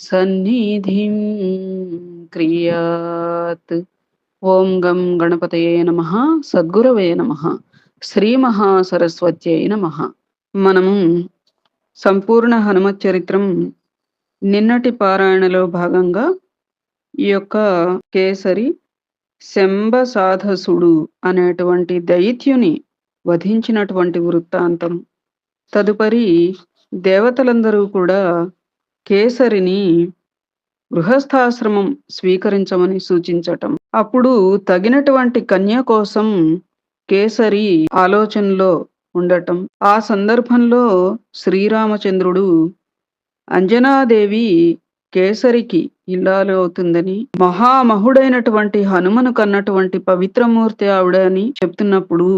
సన్నిధిం క్రియాత్. ఓం గం గణపతయే నమ సద్గురవే నమ శ్రీ మహాసరస్వత్యై నమ. మనము సంపూర్ణ హనుమత్ చరిత్రం నిన్నటి పారాయణలో భాగంగా ఈ యొక్క కేసరి శంబ సాధసుడు అనేటువంటి దైత్యుని వధించినటువంటి వృత్తాంతం. తదుపరి దేవతలందరూ కూడా కేసరిని గృహస్థాశ్రమం స్వీకరించమని సూచించటం. అప్పుడు తగినటువంటి కన్య కోసం కేసరి ఆలోచనలో ఉండటం. ఆ సందర్భంలో శ్రీరామచంద్రుడు అంజనాదేవి కేసరికి ఇల్లాలు అవుతుందని మహామహుడైనటువంటి హనుమను కన్నటువంటి పవిత్రమూర్తి ఆవిడ అని చెప్తున్నప్పుడు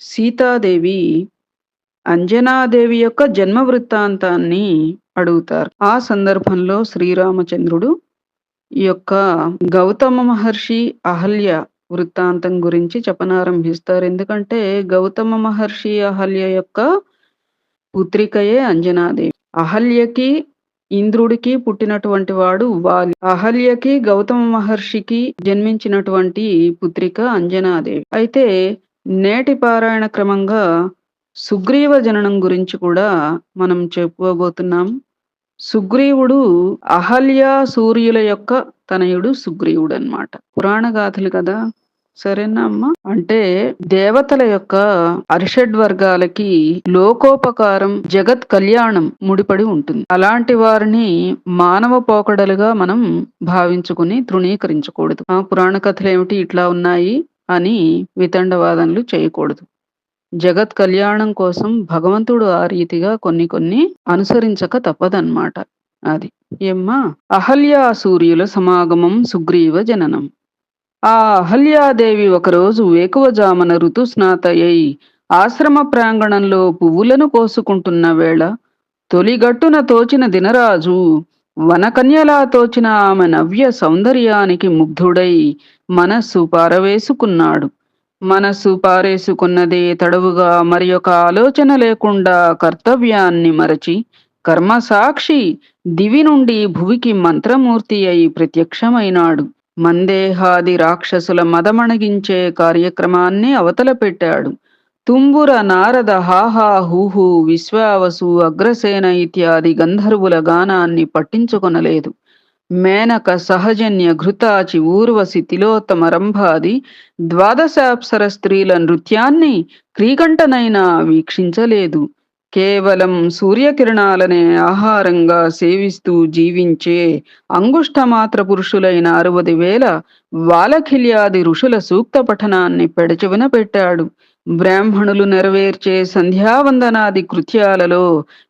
సీతాదేవి అంజనాదేవి యొక్క జన్మ వృత్తాంతాన్ని అడుగుతారు. ఆ సందర్భంలో శ్రీరామచంద్రుడు ఈ యొక్క గౌతమ మహర్షి అహల్య వృత్తాంతం గురించి చెప్పనారంభిస్తారు. ఎందుకంటే గౌతమ మహర్షి అహల్య యొక్క పుత్రికయే అంజనాదేవి. అహల్యకి ఇంద్రుడికి పుట్టినటువంటి వాడు వాలి. అహల్యకి గౌతమ మహర్షికి జన్మించినటువంటి పుత్రిక అంజనాదేవి. అయితే నేటి పారాయణ క్రమంగా సుగ్రీవ జననం గురించి కూడా మనం చెప్పుకోబోతున్నాం. సుగ్రీవుడు అహల్య సూర్యుల యొక్క తనయుడు సుగ్రీవుడు అనమాట పురాణ గాథలు కదా? సరేనా అమ్మ? అంటే దేవతల యొక్క అరిషడ్ వర్గాలకి లోకోపకారం జగత్ కళ్యాణం ముడిపడి ఉంటుంది. అలాంటి వారిని మానవ పోకడలుగా మనం భావించుకుని తృణీకరించకూడదు. ఆ పురాణ కథలు ఏమిటి ఇట్లా ఉన్నాయి అని వితండవాదనలు చేయకూడదు. జగత్ కళ్యాణం కోసం భగవంతుడు ఆ రీతిగా కొన్ని కొన్ని అనుసరించక తప్పదన్నమాట. అది. ఏమ్మా? అహల్యా సూర్యుల సమాగమం సుగ్రీవ జననం. ఆ అహల్యాదేవి ఒకరోజు వేకువజామన ఋతుస్నాతయ్యి ఆశ్రమ ప్రాంగణంలో పువ్వులను కోసుకుంటున్న వేళ తొలిగట్టున తోచిన దినరాజు వనకన్యలా తోచిన ఆమె నవ్య సౌందర్యానికి ముగ్ధుడై మనస్సు పారవేసుకున్నాడు. మనసు పారేసుకున్నదే తడవుగా మరి ఒక ఆలోచన లేకుండా కర్తవ్యాన్ని మరచి కర్మసాక్షి దివి నుండి భువికి మంత్రమూర్తి అయి ప్రత్యక్షమైనాడు. మందేహాది రాక్షసుల మదమణగించే కార్యక్రమాన్ని అవతల పెట్టాడు. తుంబుర నారద హాహా హూహు విశ్వావసు అగ్రసేన ఇత్యాది గంధర్వుల గానాన్ని పట్టించుకొనలేదు. మేనక సహజన్య ఘృతాచి ఊర్వశి తిలోత్తమ రంభాది ద్వాదశాప్సర స్త్రీల నృత్యాన్ని క్రీకంఠనైనా వీక్షించలేదు. కేవలం సూర్యకిరణాలనే ఆహారంగా సేవిస్తూ జీవించే అంగుష్టమాత్ర పురుషులైన అరవది వేల వాలఖిల్యాది ఋషుల సూక్త పఠనాన్ని పెడచెవిన పెట్టాడు. బ్రాహ్మణులు నెరవేర్చే సంధ్యావందనాది కృత్యాలలో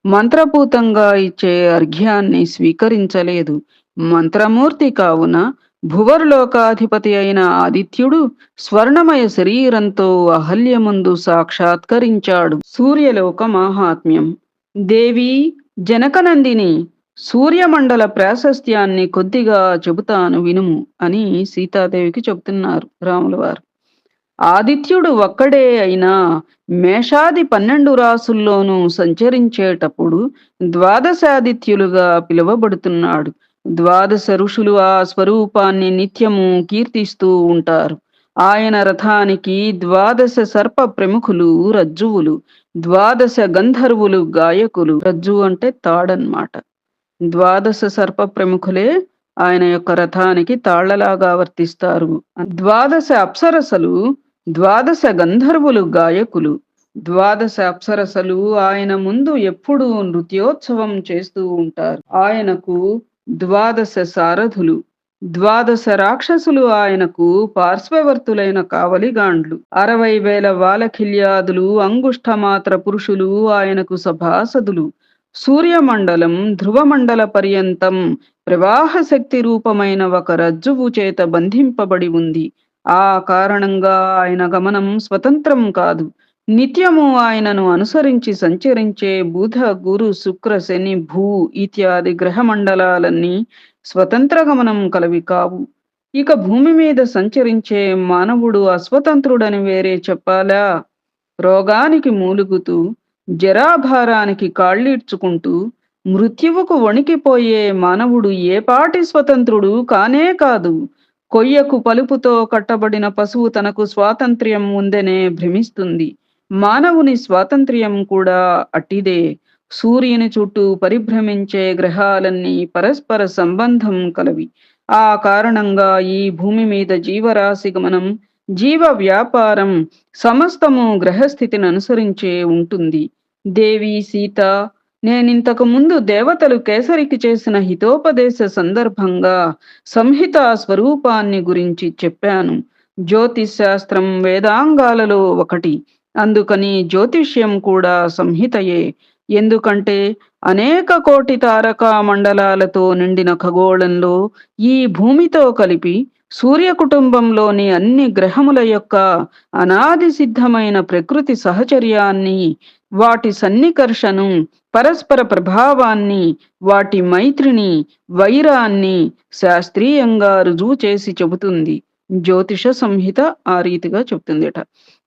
మంత్రపూతంగా ఇచ్చే అర్ఘ్యాన్ని స్వీకరించలేదు. మంత్రమూర్తి కావున భువర్లోకాధిపతి అయిన ఆదిత్యుడు స్వర్ణమయ శరీరంతో అహల్య ముందు సాక్షాత్కరించాడు. సూర్యలోక మాహాత్మ్యం దేవి జనకనందిని సూర్యమండల ప్రాశస్త్యాన్ని కొద్దిగా చెబుతాను వినుము అని సీతాదేవికి చెబుతున్నారు రాముల వారు ఆదిత్యుడు ఒక్కడే అయినా మేషాది పన్నెండు రాసుల్లోనూ సంచరించేటప్పుడు ద్వాదశాదిత్యులుగా పిలువబడుతున్నాడు. ద్వాదశ ఋషులు ఆ స్వరూపాన్ని నిత్యము కీర్తిస్తూ ఉంటారు. ఆయన రథానికి ద్వాదశ సర్ప ప్రముఖులు రజ్జువులు ద్వాదశ గంధర్వులు గాయకులు. రజ్జు అంటే తాడన్మాట. ద్వాదశ సర్ప ప్రముఖులే ఆయన యొక్క రథానికి తాళ్ళలాగా వర్తిస్తారు. ద్వాదశ అప్సరసలు ద్వాదశ గంధర్వులు గాయకులు. ద్వాదశ అప్సరసలు ఆయన ముందు ఎప్పుడూ నృత్యోత్సవం చేస్తూ ఉంటారు. ఆయనకు ద్వాదశ సారథులు ద్వాదశ రాక్షసులు ఆయనకు పార్శ్వవర్తులైన కావలిగాండ్లు. అరవై వేల వాలఖిల్యాదులు అంగుష్టమాత్ర పురుషులు ఆయనకు సభాసదులు. సూర్యమండలం ధ్రువమండల పర్యంతం ప్రవాహ శక్తి రూపమైన ఒక రజ్జువు చేత బంధింపబడి ఉంది. ఆ కారణంగా ఆయన గమనం స్వతంత్రం కాదు. నిత్యము ఆయనను అనుసరించి సంచరించే బుధ గురు శుక్ర శని భూ ఇత్యాది గ్రహ మండలాలన్నీ స్వతంత్ర గమనం కలవి కావు. ఇక భూమి మీద సంచరించే మానవుడు అస్వతంత్రుడని వేరే చెప్పాలా? రోగానికి మూలుగుతూ జరాభారానికి కాళ్ళీడ్చుకుంటూ మృత్యువుకు వణికిపోయే మానవుడు ఏపాటి స్వతంత్రుడు కానే కాదు. కొయ్యకు పలుపుతో కట్టబడిన పశువు తనకు స్వాతంత్ర్యం ఉందనే భ్రమిస్తుంది. మానవుని స్వాతంత్ర్యం కూడా అట్టిదే. సూర్యుని చుట్టూ పరిభ్రమించే గ్రహాలన్నీ పరస్పర సంబంధం కలవి. ఆ కారణంగా ఈ భూమి మీద జీవరాశి గమనం జీవ వ్యాపారం సమస్తము గ్రహస్థితిని అనుసరించే ఉంటుంది. దేవి సీత నేనింతకు ముందు దేవతలు కేసరికి చేసిన హితోపదేశ సందర్భంగా సంహిత స్వరూపాన్ని గురించి చెప్పాను. జ్యోతిష్ శాస్త్రం వేదాంగాలలో ఒకటి. అందుకని జ్యోతిష్యం కూడా సంహితయే. ఎందుకంటే అనేక కోటి తారకా మండలాలతో నిండిన ఖగోళంలో ఈ భూమితో కలిపి సూర్య కుటుంబంలోని అన్ని గ్రహముల యొక్క అనాది సిద్ధమైన ప్రకృతి సహచర్యాన్ని వాటి సన్నికర్షను పరస్పర ప్రభావాన్ని వాటి మైత్రిని వైరాన్ని శాస్త్రీయంగా రుజువు చేసి చెబుతుంది. జ్యోతిష సంహిత ఆ రీతిగా చెప్తుందిట.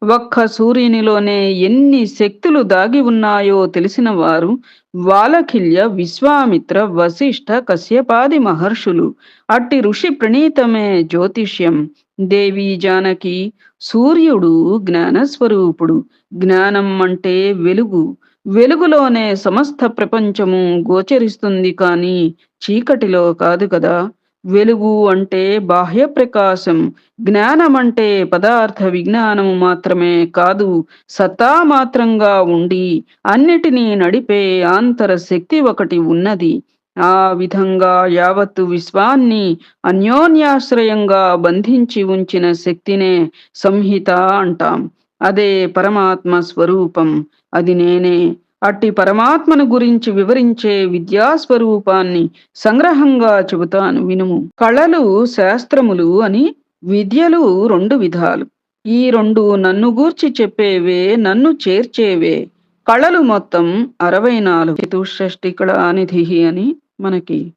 ఒక్క సూర్యునిలోనే ఎన్ని శక్తులు దాగి ఉన్నాయో తెలిసిన వారు వాలకిల్య విశ్వామిత్ర వశిష్ఠ కశ్యపాది మహర్షులు. అట్టి ఋషి ప్రణీతమే జ్యోతిష్యం. దేవి జానకి సూర్యుడు జ్ఞానస్వరూపుడు. జ్ఞానం అంటే వెలుగు. వెలుగులోనే సమస్త ప్రపంచము గోచరిస్తుంది కానీ చీకటిలో కాదు కదా. వెలుగు అంటే బాహ్య ప్రకాశం జ్ఞానం అంటే పదార్థ విజ్ఞానము మాత్రమే కాదు సత్తా మాత్రంగా ఉండి అన్నిటినీ నడిపే ఆంతర శక్తి ఒకటి ఉన్నది. ఆ విధంగా యావత్తు విశ్వాన్ని అన్యోన్యాశ్రయంగా బంధించి ఉంచిన శక్తినే సంహిత అంటాం. అదే పరమాత్మ స్వరూపం. అది నేనే. అట్టి పరమాత్మను గురించి వివరించే విద్యాస్వరూపాన్ని సంగ్రహంగా చెబుతాను వినుము. కళలు శాస్త్రములు అని విద్యలు రెండు విధాలు. ఈ రెండు నన్ను గూర్చి చెప్పేవే నన్ను చేర్చేవే. కళలు మొత్తం అరవై నాలుగు. చతుషష్టి కళానిధి అని మనకి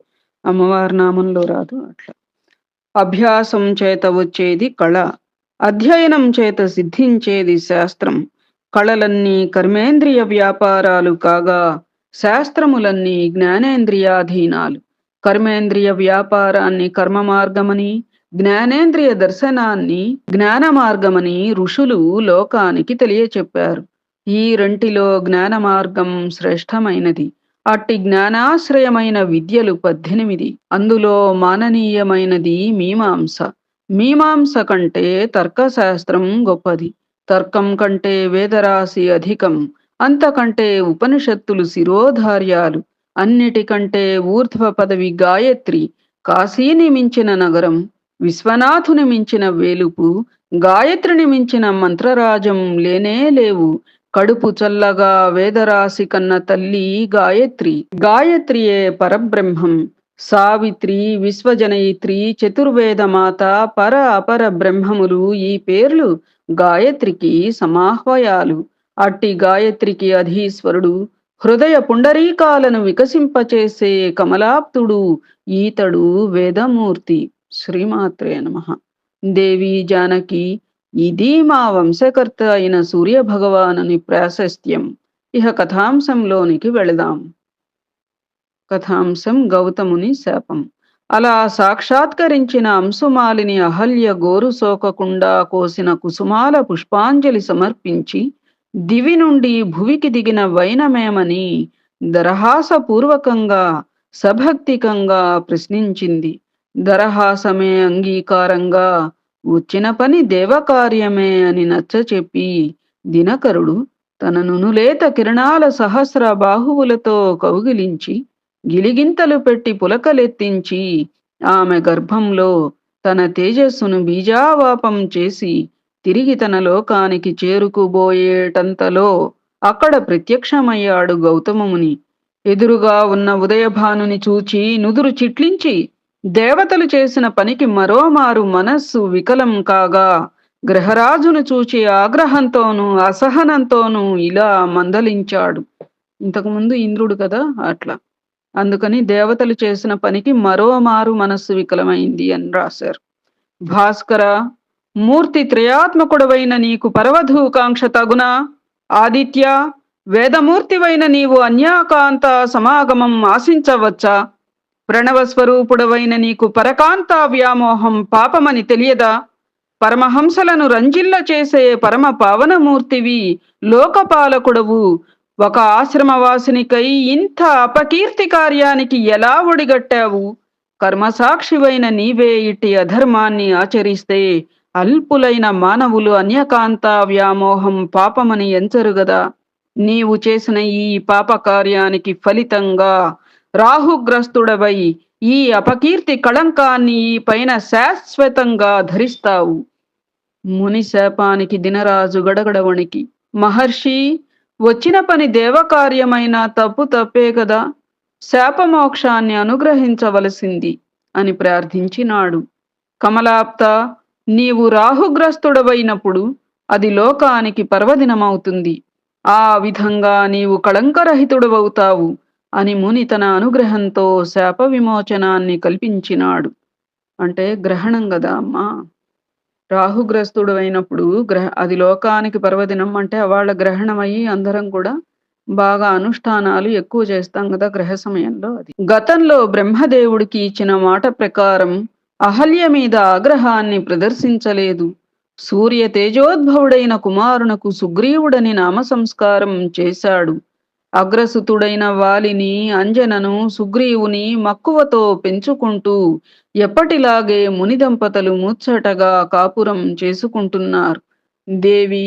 అమ్మవారి నామంలో రాదు అట్లా. అభ్యాసం చేత వచ్చేది కళ. అధ్యయనం చేత సిద్ధించేది శాస్త్రం. కళలన్నీ కర్మేంద్రియ వ్యాపారాలు కాగా శాస్త్రములన్నీ జ్ఞానేంద్రియాధీనాలు. కర్మేంద్రియ వ్యాపారాన్ని కర్మ మార్గమని జ్ఞానేంద్రియ దర్శనాన్ని జ్ఞాన మార్గమని ఋషులు లోకానికి తెలియచెప్పారు. ఈ రెంటిలో జ్ఞాన మార్గం శ్రేష్టమైనది. అట్టి జ్ఞానాశ్రయమైన విద్యలు పద్దెనిమిది. అందులో మాననీయమైనది మీమాంస. మీమాంస కంటే తర్కశాస్త్రం గొప్పది. తర్కం కంటే వేదరాశి అధికం అంతకంటే ఉపనిషత్తులు శిరోధార్యాలు అన్నిటికంటే ఊర్ధ్వ పదవి గాయత్రి కాశీని మించిన నగరం విశ్వనాథుని మించిన వేలుపు గాయత్రిని మించిన మంత్రరాజం లేనే లేవు. కడుపు చల్లగా వేదరాశి కన్న తల్లి గాయత్రి గాయత్రియే పరబ్రహ్మం. సావిత్రి విశ్వజనయిత్రి చతుర్వేదమాత పర అపర బ్రహ్మములు ఈ పేర్లు గాయత్రికి సమాహ్వయాలు. అట్టి గాయత్రికి అధీశ్వరుడు హృదయ పుండరీకాలను వికసింపచేసే కమలాప్తుడు ఈతడు వేదమూర్తి. శ్రీమాత్రే నమ. దేవి జానకి ఇది మా వంశకర్త అయిన సూర్య భగవానుని ప్రాశస్త్యం. ఇహ కథాంశంలోనికి వెళదాం. కథాంశం గౌతముని శాపం. అలా సాక్షాత్కరించిన అంశుమాలిని అహల్య గోరు సోకకుండా కోసిన కుసుమాల పుష్పాంజలి సమర్పించి దివి నుండి భువికి దిగిన వైనమేమని దరహాసపూర్వకంగా సభక్తికంగా ప్రశ్నించింది. దరహాసమే అంగీకారంగా వచ్చిన పని దేవకార్యమే అని నచ్చచెప్పి దినకరుడు తన నునులేత కిరణాల సహస్ర బాహువులతో కౌగిలించి గిలిగింతలు పెట్టి పులకలెత్తించి ఆమె గర్భంలో తన తేజస్సును బీజావాపం చేసి తిరిగి తన లోకానికి చేరుకుబోయేటంతలో అక్కడ ప్రత్యక్షమయ్యాడు గౌతమముని. ఎదురుగా ఉన్న ఉదయభానుని చూచి నుదురు చిట్లించి దేవతలు చేసిన పనికి మరోమారు మనస్సు వికలం కాగా గ్రహరాజును చూచి ఆగ్రహంతోనూ అసహనంతోనూ ఇలా మందలించాడు. ఇంతకుముందు ఇంద్రుడు కదా అట్లా. అందుకని దేవతలు చేసిన పనికి మరోమారు మనస్సు వికలమైంది అని రాశారు. భాస్కర మూర్తి త్రయాత్మకుడవైన నీకు పరవధూకాంక్ష తగునా? ఆదిత్య వేదమూర్తివైన నీవు అన్యాకాంత సమాగమం ఆశించవచ్చా? ప్రణవస్వరూపుడవైన నీకు పరకాంత వ్యామోహం పాపమని తెలియదా? పరమహంసలను రంజిల్ల చేసే పరమ పావనమూర్తివి లోకపాలకుడవు. ఒక ఆశ్రమవాసినికై ఇంత అపకీర్తి కార్యానికి ఎలా ఒడిగట్టావు? కర్మసాక్షివైన నీవే ఇట్టి అధర్మాన్ని ఆచరిస్తే అల్పులైన మానవులు అన్యకాంత వ్యామోహం పాపమని ఎంచరుగదా? నీవు చేసిన ఈ పాప కార్యానికి ఫలితంగా రాహుగ్రస్తుడవై ఈ అపకీర్తి కళంకాన్ని ఈ పైన శాశ్వతంగా ధరిస్తావు. ముని శాపానికి దినరాజు గడగడవనికి మహర్షి వచ్చిన పని దేవకార్యమైన తప్పు తప్పే కదా శాపమోక్షాన్ని అనుగ్రహించవలసింది అని ప్రార్థించినాడు. కమలాప్త నీవు రాహుగ్రస్తుడవైనప్పుడు అది లోకానికి పర్వదినమవుతుంది. ఆ విధంగా నీవు కళంకరహితుడవవుతావు అని ముని తన అనుగ్రహంతో శాప విమోచనాన్ని కల్పించినాడు. అంటే గ్రహణం కదా అమ్మా. రాహుగ్రస్తుడు అయినప్పుడు గ్రహ అది లోకానికి పర్వదినం అంటే వాళ్ళ గ్రహణమయ్యి అందరం కూడా బాగా అనుష్ఠానాలు ఎక్కువ చేస్తాం కదా గ్రహ సమయంలో అది. గతంలో బ్రహ్మదేవుడికి ఇచ్చిన మాట ప్రకారం అహల్య మీద ఆగ్రహాన్ని ప్రదర్శించలేదు. సూర్య తేజోద్భవుడైన కుమారునకు సుగ్రీవుడని నామ సంస్కారం చేశాడు. అగ్రసుతుడైన వాలిని అంజనను సుగ్రీవుని మక్కువతో పెంచుకుంటూ ఎప్పటిలాగే ముని దంపతులు ముచ్చటగా కాపురం చేసుకుంటున్నారు. దేవి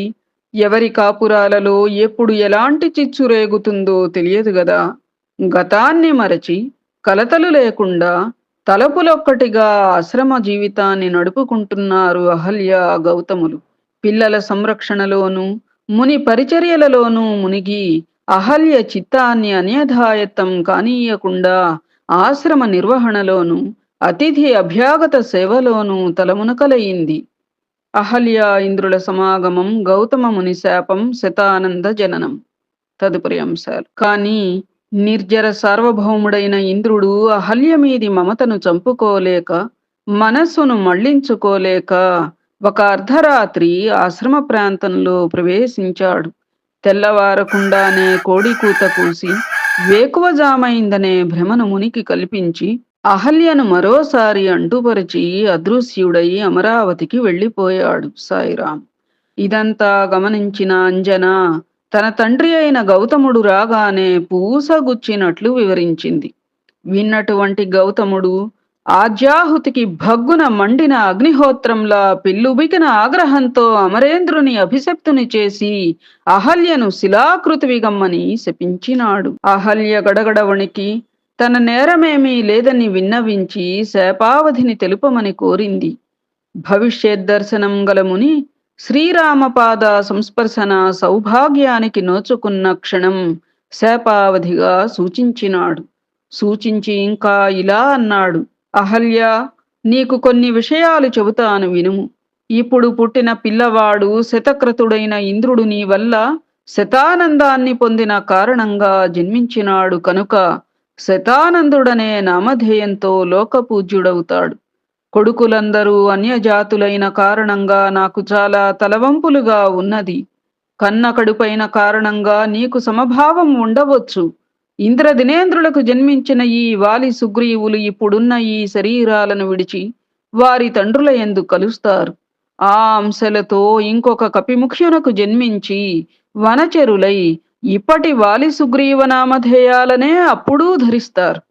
ఎవరి కాపురాలలో ఎప్పుడు ఎలాంటి చిచ్చు రేగుతుందో తెలియదు గదా. గతాన్ని మరచి కలతలు లేకుండా తలపులొక్కటిగా ఆశ్రమ జీవితాన్ని నడుపుకుంటున్నారు అహల్య గౌతములు. పిల్లల సంరక్షణలోనూ ముని పరిచర్యలలోనూ మునిగి అహల్య చిత్తాన్ని అన్యథాయత్తం కానీయకుండా ఆశ్రమ నిర్వహణలోను అతిథి అభ్యాగత సేవలోనూ తలమునకలయింది అహల్య ఇంద్రుల సమాగమం గౌతమ ముని శాపం శతానంద జననం. తదుపరి అంశాలు. కానీ నిర్జర సార్వభౌముడైన ఇంద్రుడు అహల్య మీది మమతను చంపుకోలేక మనస్సును మళ్ళించుకోలేక ఒక అర్ధరాత్రి ఆశ్రమ ప్రాంతంలో ప్రవేశించాడు. తెల్లవారకుండానే కోడి కూత కూసి వేకువజామైందనే భ్రమను మునికి కల్పించి అహల్యను మరోసారి అంటుపరిచి అదృశ్యుడై అమరావతికి వెళ్ళిపోయాడు సాయిరాం. ఇదంతా గమనించిన అంజన తన తండ్రి అయిన గౌతముడు రాగానే పూసగుచ్చినట్లు వివరించింది. విన్నటువంటి గౌతముడు ఆజ్యాహుతికి భగ్గున మండిన అగ్నిహోత్రంలా పిల్లుబికిన ఆగ్రహంతో అమరేంద్రుని అభిశప్తుని చేసి అహల్యను శిలాకృతివిగమ్మని శపించినాడు. అహల్య గడగడవనికి తన నేరమేమీ లేదని విన్నవించి శాపావధిని తెలుపమని కోరింది. భవిష్యత్ దర్శనం గలముని శ్రీరామపాద సంస్పర్శన సౌభాగ్యానికి నోచుకున్న క్షణం శాపావధిగా సూచించినాడు. సూచించి ఇంకా ఇలా అన్నాడు. అహల్య నీకు కొన్ని విషయాలు చెబుతాను వినుము. ఇప్పుడు పుట్టిన పిల్లవాడు శతక్రతుడైన ఇంద్రుడు నీ వల్ల శతానందాన్ని పొందిన కారణంగా జన్మించినాడు కనుక శతానందుడనే నామధేయంతో లోకపూజ్యుడవుతాడు. కొడుకులందరూ అన్యజాతులైన కారణంగా నాకు చాలా తలవంపులుగా ఉన్నది. కన్న కడుపైన కారణంగా నీకు సమభావం ఉండవచ్చు. ఇంద్ర దినేంద్రులకు జన్మించిన ఈ వాలి సుగ్రీవులు ఇప్పుడున్న ఈ శరీరాలను విడిచి వారి తండ్రుల ఎందు కలుస్తారు. ఆ అంశలతో ఇంకొక కపిముఖ్యునకు జన్మించి వనచెరులై ఇప్పటి వాలి సుగ్రీవ నామధేయాలనే అప్పుడూ ధరిస్తారు.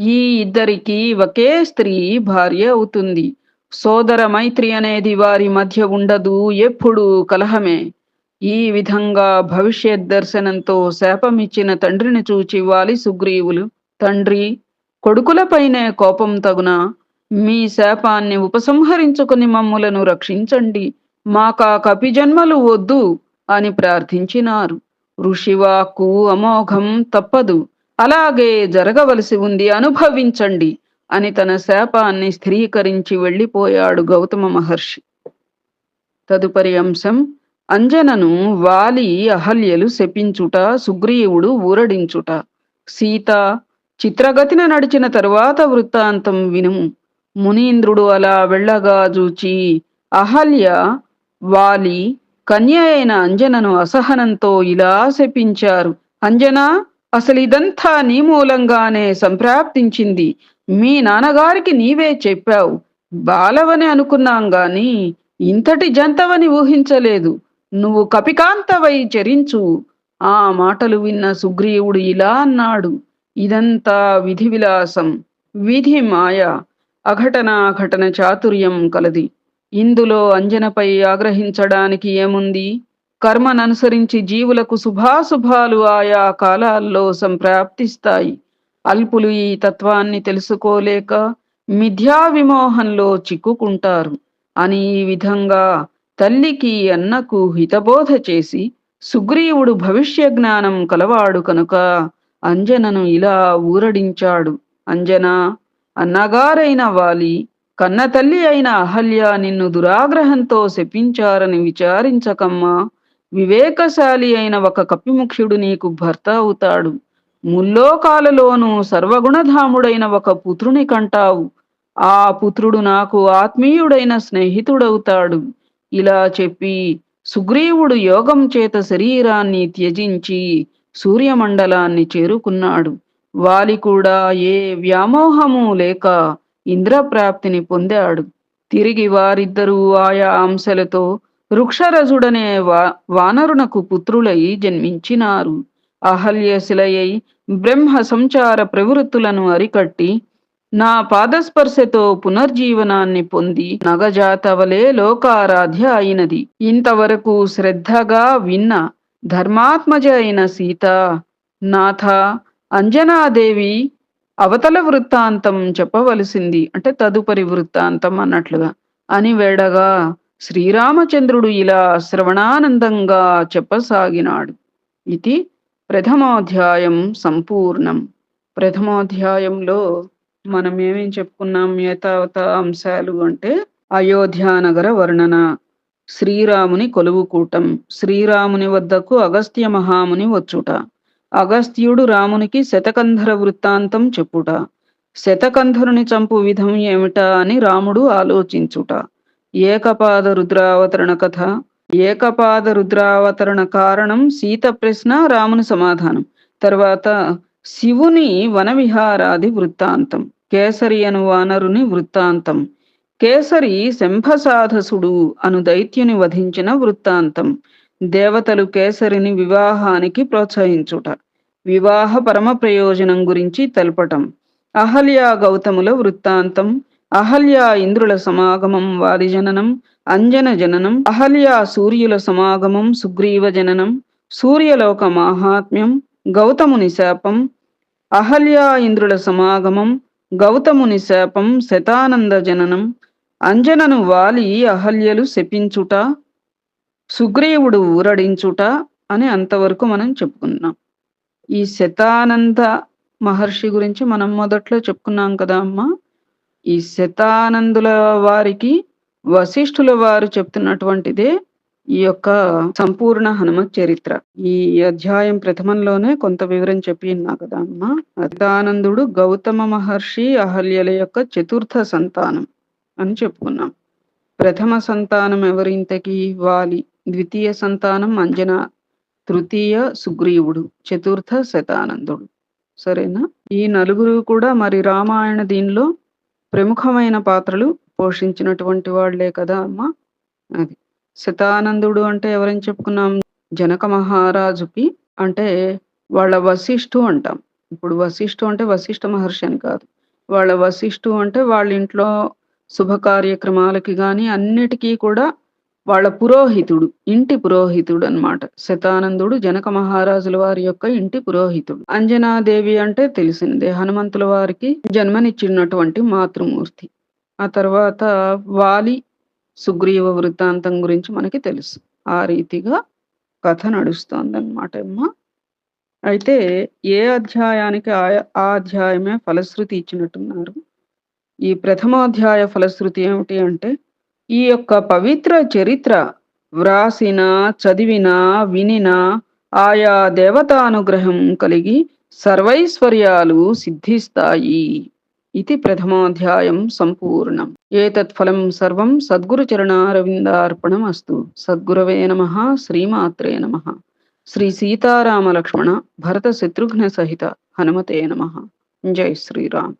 ఈ ఇద్దరికి ఒకే స్త్రీ భార్య అవుతుంది. సోదర మైత్రి అనేది వారి మధ్య ఉండదు ఎప్పుడూ కలహమే. ఈ విధంగా భవిష్యత్ దర్శనంతో శాపమిచ్చిన తండ్రిని చూచివ్వాలి సుగ్రీవులు. తండ్రి కొడుకులపైనే కోపం తగున. మీ శాపాన్ని ఉపసంహరించుకుని మమ్ములను రక్షించండి. మాకా కపిజన్మలు వద్దు అని ప్రార్థించినారు. ఋషివాక్కు అమోఘం తప్పదు. అలాగే జరగవలసి ఉంది అనుభవించండి అని తన శాపాన్ని స్థిరీకరించి వెళ్ళిపోయాడు గౌతమ మహర్షి. తదుపరి అంశం అంజనను వాలి అహల్యలు శపించుట సుగ్రీవుడు ఊరడించుట. సీత చిత్రగతిన నడిచిన తరువాత వృత్తాంతం వినుము. మునీంద్రుడు అలా వెళ్ళగా చూచి అహల్య వాలి కన్య అయిన అంజనను అసహనంతో ఇలా శపించారు. అంజనా అసలు ఇదంతా నీ మూలంగానే సంప్రాప్తించింది. మీ నాన్నగారికి నీవే చెప్పావు. బాలవని అనుకున్నాం గాని ఇంతటి జంతవని ఊహించలేదు. నువ్వు కపికాంతవై చరించు. ఆ మాటలు విన్న సుగ్రీవుడు ఇలా అన్నాడు. ఇదంతా విధి విలాసం విధి మాయ. అఘటన ఘటన చాతుర్యం కలది. ఇందులో అంజనపై ఆగ్రహించడానికి ఏముంది? కర్మననుసరించి జీవులకు శుభాశుభాలు ఆయా కాలాల్లో సంప్రాప్తిస్తాయి. అల్పులు ఈ తత్వాన్ని తెలుసుకోలేక మిథ్యా విమోహంలో చిక్కుకుంటారు. అని ఈ విధంగా తల్లికి అన్నకు హితబోధ చేసి సుగ్రీవుడు భవిష్య జ్ఞానం కలవాడు కనుక అంజనను ఇలా ఊరడించాడు. అంజనా అన్నగారైన వాలి కన్న తల్లి అయిన అహల్య నిన్ను దురాగ్రహంతో శపించారని విచారించకమ్మా. వివేకశాలి అయిన ఒక కపిముఖ్యుడు నీకు భర్త అవుతాడు. ముల్లోకాలలోనూ సర్వగుణధాముడైన ఒక పుత్రుని కంటావు. ఆ పుత్రుడు నాకు ఆత్మీయుడైన స్నేహితుడవుతాడు. ఇలా చెప్పి సుగ్రీవుడు యోగం చేత శరీరాన్ని త్యజించి సూర్యమండలాన్ని చేరుకున్నాడు. వాలి కూడా ఏ వ్యామోహము లేక ఇంద్రప్రాప్తిని పొందాడు. తిరిగి వారిద్దరూ ఆయా అంశలతో వృక్షరజుడనే వా వానరునకు పుత్రులై జన్మించినారు. అహల్యశిలయై బ్రహ్మ సంచార ప్రవృత్తులను అరికట్టి నా పాదస్పర్శతో పునర్జీవనాన్ని పొంది నగజాతవలే లోకారాధ్య అయినది. ఇంతవరకు శ్రద్ధగా విన్న ధర్మాత్మజ అయిన సీత నాథ అంజనాదేవి అవతల వృత్తాంతం చెప్పవలసింది. అంటే తదుపరి వృత్తాంతం అన్నట్లుగా. అని వేడగా శ్రీరామచంద్రుడు ఇలా శ్రవణానందంగా చెప్పసాగినాడు. ఇది ప్రథమాధ్యాయం సంపూర్ణం. ప్రథమాధ్యాయంలో మనం ఏమేం చెప్పుకున్నాం? యథావత అంశాలు అంటే అయోధ్యానగర వర్ణన శ్రీరాముని కొలువుకూటం శ్రీరాముని వద్దకు అగస్త్య మహాముని వచ్చుట అగస్త్యుడు రామునికి శతకంధర వృత్తాంతం చెప్పుట శతకంధరుని చంపు విధం ఏమిటా అని రాముడు ఆలోచించుట. ఏకపాద రుద్రావతరణ కథ. ఏకపాద రుద్రావతరణ కారణం సీత ప్రశ్న రాముని సమాధానం. తర్వాత శివుని వనవిహారాది వృత్తాంతం కేసరి అను వానరుని వృత్తాంతం కేసరి శంభసాధసుడు అను దైత్యుని వధించిన వృత్తాంతం దేవతలు కేసరిని వివాహానికి ప్రోత్సహించుట వివాహ పరమ ప్రయోజనం గురించి తెలపటం అహల్యా గౌతముల వృత్తాంతం అహల్యా ఇంద్రుల సమాగమం వారి జననం అంజన జననం అహల్యా సూర్యుల సమాగమం సుగ్రీవ జననం సూర్యలోక మాహాత్మ్యం గౌతముని శాపం అహల్యా ఇంద్రుల సమాగమం గౌతముని శాపం శతానంద జననం. అంజనను వాలి అహల్యలు శపించుట సుగ్రీవుడు ఊరడించుట అని అంతవరకు మనం చెప్పుకున్నాం. ఈ శతానంద మహర్షి గురించి మనం మొదట్లో చెప్పుకున్నాం కదా అమ్మా. ఈ శతానందుల వారికి వశిష్ఠుల వారు చెప్తున్నటువంటిదే ఈ యొక్క సంపూర్ణ హనుమత్ చరిత్ర. ఈ అధ్యాయం ప్రథమంలోనే కొంత వివరం చెప్పిన్నా కదా అమ్మ? అదానందుడు గౌతమ మహర్షి అహల్యల యొక్క చతుర్థ సంతానం అని చెప్పుకున్నాం. ప్రథమ సంతానం ఎవరింతకి వాలి. ద్వితీయ సంతానం అంజన. తృతీయ సుగ్రీవుడు. చతుర్థ శతానందుడు. సరేనా? ఈ నలుగురు కూడా మరి రామాయణ దీనిలో ప్రముఖమైన పాత్రలు పోషించినటువంటి వాళ్ళే కదా అమ్మ? అది. శతానందుడు అంటే ఎవరని చెప్పుకున్నాం జనక మహారాజుకి అంటే వాళ్ళ వశిష్ఠు అంటాం ఇప్పుడు వశిష్ఠు అంటే వశిష్ఠ మహర్షి అని కాదు. వాళ్ళ వశిష్ఠు అంటే వాళ్ళ ఇంట్లో శుభ కార్యక్రమాలకి కానీ అన్నిటికీ కూడా వాళ్ళ పురోహితుడు. ఇంటి పురోహితుడు అన్నమాట. శతానందుడు జనక మహారాజుల వారి యొక్క ఇంటి పురోహితుడు. అంజనాదేవి అంటే తెలిసిందే. హనుమంతుల వారికి జన్మనిచ్చినటువంటి మాతృమూర్తి. ఆ తర్వాత వాలి, సుగ్రీవ వృత్తాంతం గురించి మనకి తెలుసు. ఆ రీతిగా కథ నడుస్తోందన్నమాట అమ్మ. అయితే ఏ అధ్యాయానికి ఆయ ఆ అధ్యాయమే ఫలశ్రుతి ఇచ్చినట్టున్నారు. ఈ ప్రథమాధ్యాయ ఫలశ్రుతి ఏమిటి అంటే, ఈ యొక్క పవిత్ర చరిత్ర వ్రాసిన, చదివిన, వినిన ఆయా దేవతానుగ్రహం కలిగి సర్వైశ్వర్యాలు సిద్ధిస్తాయి. ఇది ప్రథమాధ్యాయం సంపూర్ణం. ఏతత్ఫలం సర్వం సద్గురుచరణారవిందార్పణమస్తు. సద్గురవే నమ శ్రీమాత్రే నమ శ్రీ సీతారామలక్ష్మణ భరత శత్రుఘ్న సహిత హనుమతే నమ జై శ్రీరామ్.